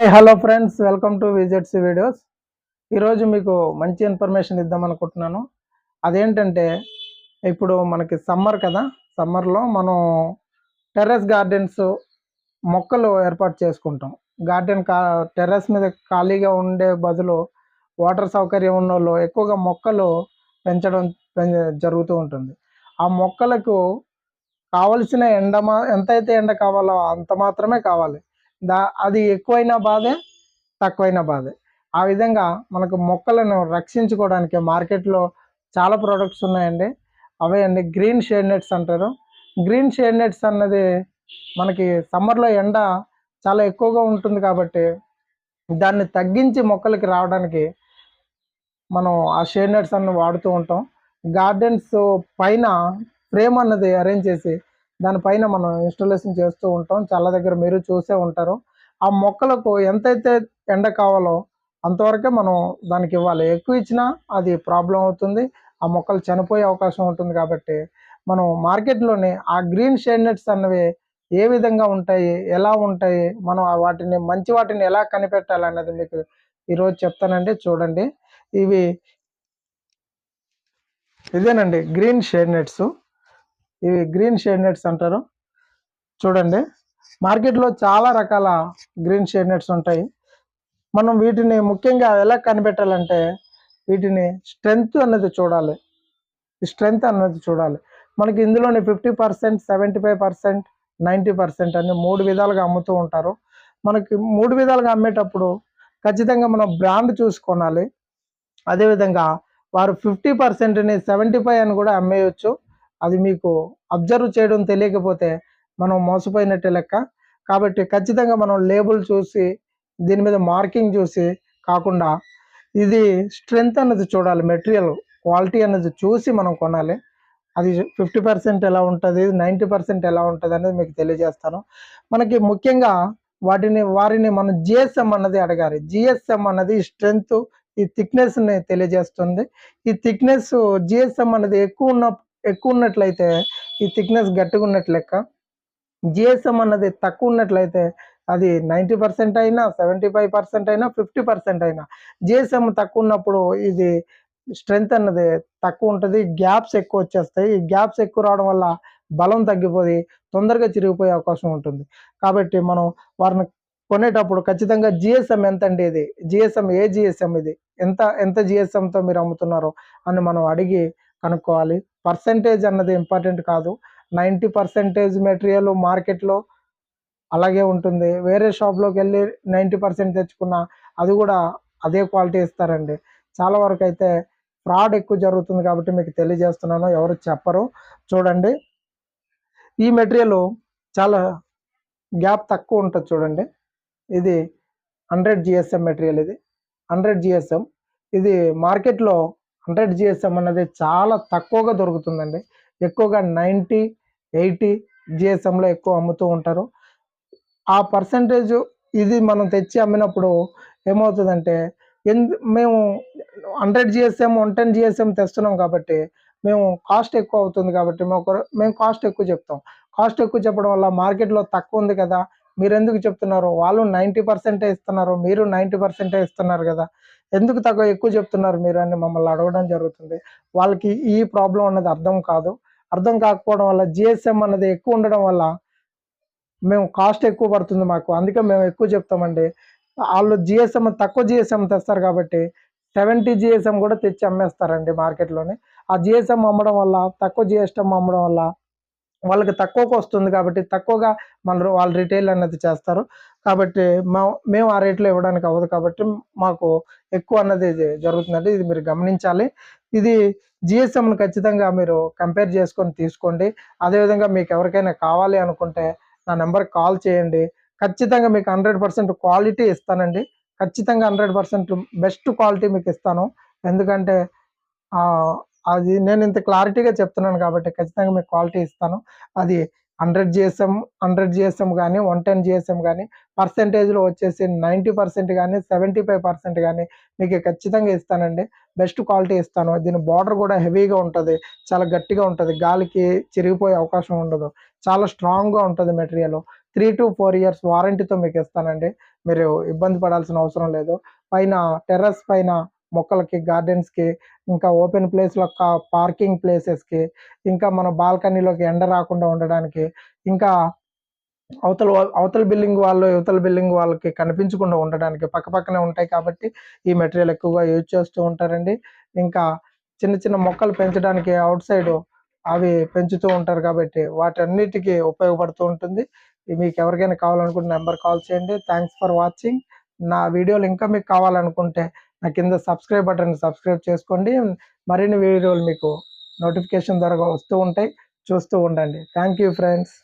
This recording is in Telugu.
Hello friends welcome to visits videos ఈరోజు మీకు మంచి ఇన్ఫర్మేషన్ ఇద్దాం అనుకుంటున్నాను అదేంటంటే ఇప్పుడు మనకి సమ్మర్ కదా సమ్మర్లో మనం టెర్రస్ గార్డెన్స్ మొక్కలు ఏర్పాటు చేసుకుంటాం. గార్డెన్ కా టెర్రస్ మీద ఖాళీగా ఉండే బదులు వాటర్ సౌకర్యం ఉన్న వాళ్ళు ఎక్కువగా మొక్కలు పెంచడం జరుగుతూ ఉంటుంది. ఆ మొక్కలకు కావలసిన ఎండ మా ఎంతైతే ఎండ కావాలో అంత మాత్రమే కావాలి. దా అది ఎక్కువైనా బాధే తక్కువైనా బాధే. ఆ విధంగా మనకు మొక్కలను రక్షించుకోవడానికి మార్కెట్లో చాలా ప్రోడక్ట్స్ ఉన్నాయండి. అవే అండి గ్రీన్ షేడ్ నెట్స్ అంటారు. గ్రీన్ షేడ్ నెట్స్ అన్నది మనకి సమ్మర్లో ఎండ చాలా ఎక్కువగా ఉంటుంది కాబట్టి దాన్ని తగ్గించి మొక్కలకి రావడానికి మనం ఆ షేడ్ నెట్స్ అన్ని వాడుతూ ఉంటాం. గార్డెన్స్ పైన ఫ్రేమ్ అన్నది అరేంజ్ చేసి దానిపైన మనం ఇన్స్టాలేషన్ చేస్తూ ఉంటాం. చాలా దగ్గర మీరు చూసే ఉంటారు. ఆ మొక్కలకు ఎంతైతే ఎండ కావాలో అంతవరకే మనం దానికి ఇవ్వాలి. ఎక్కువ ఇచ్చినా అది ప్రాబ్లం అవుతుంది. ఆ మొక్కలు చనిపోయే అవకాశం ఉంటుంది కాబట్టి మనం మార్కెట్లోనే ఆ గ్రీన్ షేడ్ నెట్స్ అన్నవి ఏ విధంగా ఉంటాయి? ఎలా ఉంటాయి? మనం ఆ వాటిని మంచి వాటిని ఎలా కనిపెట్టాలి అన్నది మీకు ఈరోజు చెప్తానండి. చూడండి. ఇవి ఇదేనండి గ్రీన్ షేడ్ నెట్స్ ఇవి గ్రీన్ షేడ్ నెట్స్ అంటారు. చూడండి. మార్కెట్లో చాలా రకాల గ్రీన్ షేడ్ నెట్స్ ఉంటాయి. మనం వీటిని ముఖ్యంగా ఎలా కనిపెట్టాలంటే వీటిని స్ట్రెంగ్త్ అన్నది చూడాలి. స్ట్రెంగ్త్ అన్నది చూడాలి. మనకి ఇందులోని fifty percent seventy five percent ninety percent అని మూడు విధాలుగా అమ్ముతూ ఉంటారు. మనకి మూడు విధాలుగా అమ్మేటప్పుడు ఖచ్చితంగా మనం బ్రాండ్ చూసుకోనాలి. అదేవిధంగా వారు ఫిఫ్టీ పర్సెంట్ని సెవెంటీ ఫైవ్ అని కూడా అమ్మేయచ్చు. అది మీకు అబ్జర్వ్ చేయడం తెలియకపోతే మనం మోసపోయినట్టే లెక్క. కాబట్టి ఖచ్చితంగా మనం లేబుల్ చూసి దీని మీద మార్కింగ్ చూసి కాకుండా ఇది స్ట్రెంగ్త్ అన్నది చూడాలి మెటీరియల్ క్వాలిటీ అన్నది చూసి మనం కొనాలి. అది ఫిఫ్టీ పర్సెంట్ ఎలా ఉంటుంది నైంటీ పర్సెంట్ ఎలా ఉంటుంది అనేది మీకు తెలియజేస్తాను. మనకి ముఖ్యంగా వాటిని వారిని మనం జిఎస్ఎం అన్నది అడగాలి. జిఎస్ఎం అన్నది స్ట్రెంగ్త్ ఈ థిక్నెస్ని తెలియజేస్తుంది. ఈ థిక్నెస్ జిఎస్ఎం అనేది ఎక్కువ ఉన్న ఎక్కువ ఉన్నట్లయితే ఈ థిక్నెస్ గట్టిగా ఉన్నట్లు లెక్క జిఎస్ఎం అన్నది తక్కువ ఉన్నట్లయితే అది నైంటీ పర్సెంట్ అయినా సెవెంటీ ఫైవ్ పర్సెంట్ అయినా ఫిఫ్టీ పర్సెంట్ అయినా. జిఎస్ఎం తక్కువ ఉన్నప్పుడు ఇది స్ట్రెంగ్త్ అన్నది తక్కువ ఉంటుంది గ్యాప్స్ ఎక్కువ వచ్చేస్తాయి ఈ గ్యాప్స్ ఎక్కువ రావడం వల్ల బలం తగ్గిపోయి తొందరగా చిరిగిపోయే అవకాశం ఉంటుంది. కాబట్టి మనం వారిని కొనేటప్పుడు ఖచ్చితంగా జిఎస్ఎం ఎంత అండి ఇది? జిఎస్ఎం ఏ జిఎస్ఎం ఇది? ఎంత ఎంత జిఎస్ఎంతో మీరు అమ్ముతున్నారో అని మనం అడిగి కనుక్కోవాలి. పర్సంటేజ్ అన్నది ఇంపార్టెంట్ కాదు. నైంటీ పర్సెంటేజ్ మెటీరియల్ మార్కెట్లో అలాగే ఉంటుంది. వేరే షాప్లోకి వెళ్ళి నైంటీ పర్సెంట్ తెచ్చుకున్న అది కూడా అదే క్వాలిటీ ఇస్తారండి. చాలా వరకు అయితే ఫ్రాడ్ ఎక్కువ జరుగుతుంది కాబట్టి మీకు తెలియజేస్తున్నాను. ఎవరు చెప్పరు. చూడండి. ఈ మెటీరియల్ చాలా గ్యాప్ తక్కువ ఉంటుంది చూడండి. ఇది హండ్రెడ్ జిఎస్ఎం మెటీరియల్ ఇది. Hundred GSM. ఇది మార్కెట్లో హండ్రెడ్ జిఎస్ఎం అన్నది చాలా తక్కువగా దొరుకుతుందండి. ఎక్కువగా నైంటీ ఎయిటీ జిఎస్ఎంలో ఎక్కువ అమ్ముతూ ఉంటారు. ఆ పర్సంటేజ్ ఇది మనం తెచ్చి అమ్మినప్పుడు ఏమవుతుందంటే ఎందు మేము hundred GSM one ten GSM తెస్తున్నాం కాబట్టి మేము కాస్ట్ ఎక్కువ అవుతుంది కాబట్టి మేము మేము కాస్ట్ ఎక్కువ చెప్తాం. కాస్ట్ ఎక్కువ చెప్పడం వల్ల మార్కెట్లో తక్కువ ఉంది కదా మీరు ఎందుకు చెప్తున్నారు? వాళ్ళు నైంటీ పర్సెంటే ఇస్తున్నారు మీరు నైంటీ పర్సెంటే ఇస్తున్నారు కదా. ఎందుకు తక్కువ ఎక్కువ చెప్తున్నారు మీరు అని మమ్మల్ని అడగడం జరుగుతుంది. వాళ్ళకి ఈ ప్రాబ్లం అన్నది అర్థం కాదు. అర్థం కాకపోవడం వల్ల జిఎస్ఎం అనేది ఎక్కువ ఉండడం వల్ల మేము కాస్ట్ ఎక్కువ పడుతుంది మాకు. అందుకే మేము ఎక్కువ చెప్తామండి. వాళ్ళు జిఎస్ఎం తక్కువ జిఎస్ఎం తెస్తారు కాబట్టి సెవెంటీ జిఎస్ఎం కూడా తెచ్చి అమ్మేస్తారండి మార్కెట్లోనే. ఆ జిఎస్ఎం అమ్మడం వల్ల తక్కువ జిఎస్ఎం అమ్మడం వల్ల వాళ్ళకి తక్కువకు వస్తుంది కాబట్టి తక్కువగా మన వాళ్ళు రిటైల్ అన్నది చేస్తారు. కాబట్టి మా- మేము ఆ రేట్లో ఇవ్వడానికి అవ్వదు కాబట్టి మాకు ఎక్కువ అన్నది ఇది జరుగుతుందండి. ఇది మీరు గమనించాలి. ఇది జిఎస్ఎంను ఖచ్చితంగా మీరు కంపేర్ చేసుకొని తీసుకోండి. అదేవిధంగా మీకు ఎవరికైనా కావాలి అనుకుంటే నా నెంబర్ కాల్ చేయండి. ఖచ్చితంగా మీకు హండ్రెడ్ పర్సెంట్ క్వాలిటీ ఇస్తానండి. ఖచ్చితంగా హండ్రెడ్ పర్సెంట్ బెస్ట్ క్వాలిటీ మీకు ఇస్తాను. ఎందుకంటే అది నేను ఇంత క్లారిటీగా చెప్తున్నాను కాబట్టి ఖచ్చితంగా మీకు క్వాలిటీ ఇస్తాను. అది హండ్రెడ్ జిఎస్ఎం హండ్రెడ్ జిఎస్ఎం కానీ వన్ టెన్ జిఎస్ఎం కానీ పర్సెంటేజ్లో వచ్చేసి నైంటీ పర్సెంట్ కానీ సెవెంటీ ఫైవ్ పర్సెంట్ కానీ మీకు ఖచ్చితంగా ఇస్తానండి. బెస్ట్ క్వాలిటీ ఇస్తాను. దీని బార్డర్ కూడా హెవీగా ఉంటుంది. చాలా గట్టిగా ఉంటుంది. గాలికి చిరిగిపోయే అవకాశం ఉండదు. చాలా స్ట్రాంగ్గా ఉంటుంది material. Three to four years వారంటీతో మీకు ఇస్తానండి. మీరు ఇబ్బంది పడాల్సిన అవసరం లేదు. పైన టెర్రస్ పైన మొక్కలకి గార్డెన్స్కి ఇంకా ఓపెన్ ప్లేస్లో పార్కింగ్ ప్లేసెస్కి ఇంకా మన బాల్కనీలోకి ఎండ రాకుండా ఉండడానికి ఇంకా అవతల అవతల బిల్డింగ్ వాళ్ళు యువతల బిల్డింగ్ వాళ్ళకి కనిపించకుండా ఉండడానికి పక్కపక్కనే ఉంటాయి కాబట్టి ఈ మెటీరియల్ ఎక్కువగా యూజ్ చేస్తూ ఉంటారండి. ఇంకా చిన్న చిన్న మొక్కలు పెంచడానికి అవుట్ సైడ్ అవి పెంచుతూ ఉంటారు కాబట్టి వాటన్నిటికీ ఉపయోగపడుతూ ఉంటుంది. మీకు ఎవరికైనా కావాలనుకుంటే నెంబర్ కాల్ చేయండి. Thanks for watching. నా వీడియోలు ఇంకా మీకు కావాలనుకుంటే నా కింద సబ్స్క్రైబ్ బటన్ సబ్స్క్రైబ్ చేసుకోండి. మరిన్ని వీడియోలు మీకు నోటిఫికేషన్ ద్వారా వస్తూ ఉంటాయి. చూస్తూ ఉండండి. Thank you friends.